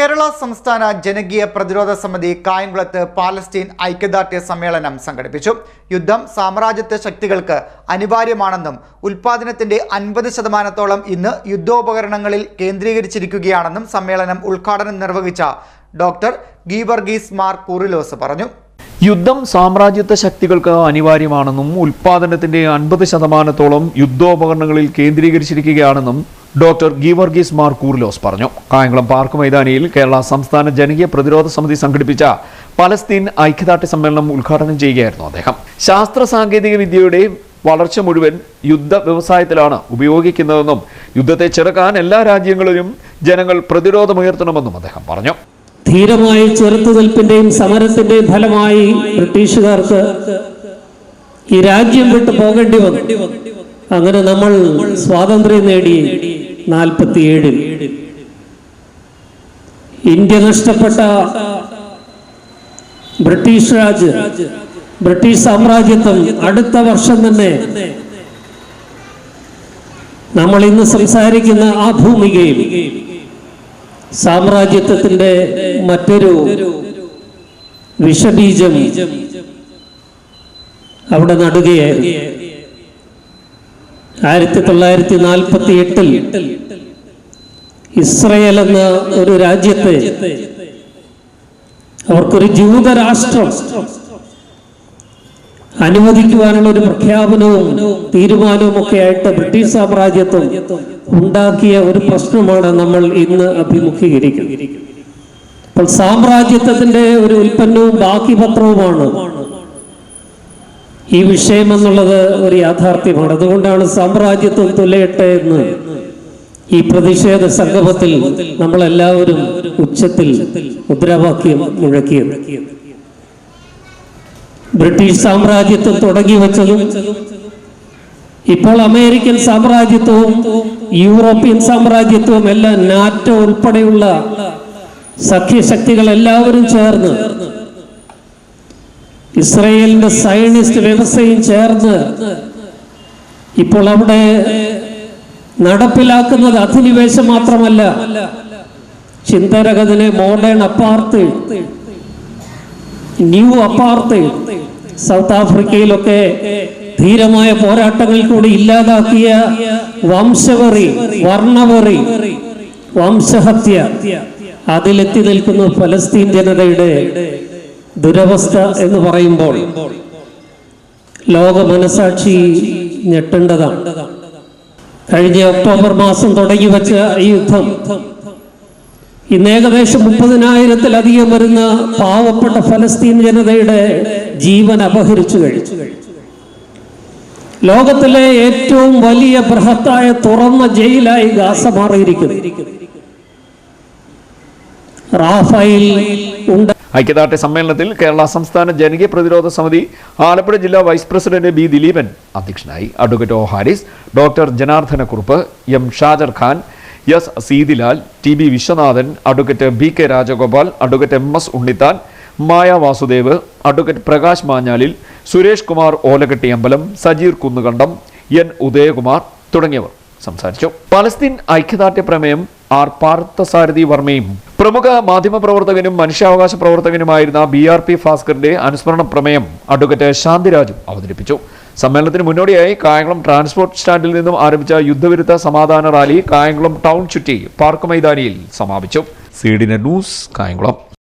കേരള സംസ്ഥാന ജനകീയ പ്രതിരോധ സമിതി കായംകുളത്ത് പാലസ്തീൻ ഐക്യദാർഢ്യ സമ്മേളനം സംഘടിപ്പിച്ചു. യുദ്ധം സാമ്രാജ്യത്വ ശക്തികൾക്ക് അനിവാര്യമാണെന്നും ഉൽപാദനത്തിന്റെ അൻപത് ശതമാനത്തോളം ഇന്ന് യുദ്ധോപകരണങ്ങളിൽ കേന്ദ്രീകരിച്ചിരിക്കുകയാണെന്നും സമ്മേളനം ഉദ്ഘാടനം നിർവഹിച്ച ഡോക്ടർ ഗീവർഗീസ് മാർ കുറിലോസ് പറഞ്ഞു. യുദ്ധം സാമ്രാജ്യത്വ ശക്തികൾക്ക് അനിവാര്യമാണെന്നും ഉൽപാദനത്തിന്റെ അൻപത് ശതമാനത്തോളം യുദ്ധോപകരണങ്ങളിൽ കേന്ദ്രീകരിച്ചിരിക്കുകയാണെന്നും ഡോക്ടർ ഗീവർഗീസ് മാർ കൂർലോസ് പറഞ്ഞു. കായംകുളം പാർക്ക് മൈതാനിയിൽ കേരള സംസ്ഥാന ജനകീയ പ്രതിരോധ സമിതി സംഘടിപ്പിച്ച പലസ്തീൻ ഐക്യദാർഢ്യ സമ്മേളനം ഉദ്ഘാടനം ചെയ്യുകയായിരുന്നു അദ്ദേഹം. ശാസ്ത്ര സാങ്കേതിക വിദ്യയുടെ വളർച്ച മുഴുവൻ യുദ്ധ വ്യവസായത്തിലാണ് ഉപയോഗിക്കുന്നതെന്നും യുദ്ധത്തെ ചെറുക്കാൻ എല്ലാ രാജ്യങ്ങളിലും ജനങ്ങൾ പ്രതിരോധമുയർത്തണമെന്നും അദ്ദേഹം പറഞ്ഞു. ധീരമായ ചെറുത്തുനിൽപ്പിന്റെയും സമരത്തിന്റെയും ഫലമായി ബ്രിട്ടീഷുകാർക്ക് ഈ രാജ്യം വിട്ടു പോകേണ്ടി വന്നു. അങ്ങനെ നമ്മൾ സ്വാതന്ത്ര്യം നേടി. നാൽപ്പത്തിയേഴിൽ. ഇന്ത്യ നഷ്ടപ്പെട്ട ബ്രിട്ടീഷ് രാജ് ബ്രിട്ടീഷ് സാമ്രാജ്യത്വം അടുത്ത വർഷം തന്നെ നമ്മൾ ഇന്ന് സംസാരിക്കുന്ന ആ ഭൂമികയിൽ സാമ്രാജ്യത്വത്തിന്റെ മറ്റൊരു വിഷബീജം അവിടെ നടുകയായിരുന്നു. ആയിരത്തി തൊള്ളായിരത്തി നാൽപ്പത്തി എട്ടിൽ ഇസ്രയേൽ എന്ന ഒരു രാജ്യത്തെ അവർക്കൊരു ജൂതരാഷ്ട്രം അനുവദിക്കുവാനുള്ള ഒരു പ്രഖ്യാപനവും തീരുമാനവും ഒക്കെ ആയിട്ട് ബ്രിട്ടീഷ് സാമ്രാജ്യത്വം ഉണ്ടാക്കിയ ഒരു പ്രശ്നമാണ് നമ്മൾ ഇന്ന് അഭിമുഖീകരിക്കുന്നത്. അപ്പോൾ സാമ്രാജ്യത്വത്തിന്റെ ഒരു ഉൽപ്പന്നവും ബാക്കി പത്രവുമാണ് ഈ വിഷയം എന്നുള്ളത് ഒരു യാഥാർത്ഥ്യമാണ്. അതുകൊണ്ടാണ് സാമ്രാജ്യത്വം തുലയട്ടെ എന്ന് ഈ പ്രതിഷേധ സംഗമത്തിൽ നമ്മളെല്ലാവരും ഉച്ചത്തിൽ മുദ്രാവാക്യം മുഴക്കിയത്. ബ്രിട്ടീഷ് സാമ്രാജ്യത്വം തുടങ്ങി വെച്ചതും ഇപ്പോൾ അമേരിക്കൻ സാമ്രാജ്യത്വവും യൂറോപ്യൻ സാമ്രാജ്യത്വവും എല്ലാം നാറ്റോ ഉൾപ്പെടെയുള്ള സഖ്യശക്തികൾ എല്ലാവരും ചേർന്ന് ഇസ്രയേലിന്റെ സയനിസ്റ്റ് വ്യവസ്ഥയും ചേർന്ന് ഇപ്പോൾ അവിടെ നടപ്പിലാക്കുന്നത് അധിനിവേശം മാത്രമല്ല. ചിന്തരകതിനെ modern apartheid new apartheid south ആഫ്രിക്കയിലൊക്കെ ധീരമായ പോരാട്ടങ്ങൾ കൂടി ഇല്ലാതാക്കിയ വംശവറി വർണവറി വംശഹത്യ അതിലെത്തി നിൽക്കുന്നു ഫലസ്തീൻ ജനതയുടെ ദുരവസ്ഥ എന്ന് പറയുമ്പോൾ ലോക മനസാക്ഷി ഞെട്ടേണ്ടതാണ്. കഴിഞ്ഞ ഒക്ടോബർ മാസം തുടങ്ങി വെച്ച ഈ യുദ്ധം ഇന്ന് ഏകദേശം മുപ്പതിനായിരത്തിലധികം വരുന്ന പാവപ്പെട്ട ഫലസ്തീൻ ജനതയുടെ ജീവൻ അപഹരിച്ചു കഴിച്ചു ലോകത്തിലെ ഏറ്റവും വലിയ ബൃഹത്തായ തുറന്ന ജയിലായി ഗാസ മാറിയിരിക്കുന്നു. റാഫയിൽ ഉണ്ട് ഐക്യദാർഢ്യ സമ്മേളനത്തിൽ കേരള സംസ്ഥാന ജനകീയ പ്രതിരോധ സമിതി ആലപ്പുഴ ജില്ലാ വൈസ് പ്രസിഡന്റ് ബി ദിലീപൻ അധ്യക്ഷനായി. Advocate O Haris doctor Janardhana Kurup M Shajar Khan S Seethilal T B Viswanathan advocate B K Rajagopal advocate M S Unnithan Maya Vasudev advocate Prakash Manjalil Suresh Kumar Olaketti Ambalam Sajeer Kunnukandam N Udayakumar തുടങ്ങിയവർ സംസാരിച്ചു. Palestine ഐക്യദാർഢ്യ പ്രമേയം R Parthasarathy വർമ്മയും പ്രമുഖ മാധ്യമപ്രവർത്തകനും മനുഷ്യാവകാശ പ്രവർത്തകനുമായിരുന്ന B R P ഭാസ്കറിന്റെ അനുസ്മരണ പ്രമേയം അഡ്വക്കേറ്റ് ശാന്തിരാജും അവതരിപ്പിച്ചു. സമ്മേളനത്തിന് മുന്നോടിയായി കായംകുളം ട്രാൻസ്പോർട്ട് സ്റ്റാൻഡിൽ നിന്നും ആരംഭിച്ച യുദ്ധവിരുദ്ധ സമാധാന റാലി കായംകുളം ടൗൺ ചുറ്റി പാർക്ക് മൈതാനിയിൽ സമാപിച്ചു. C news Kayamkulam.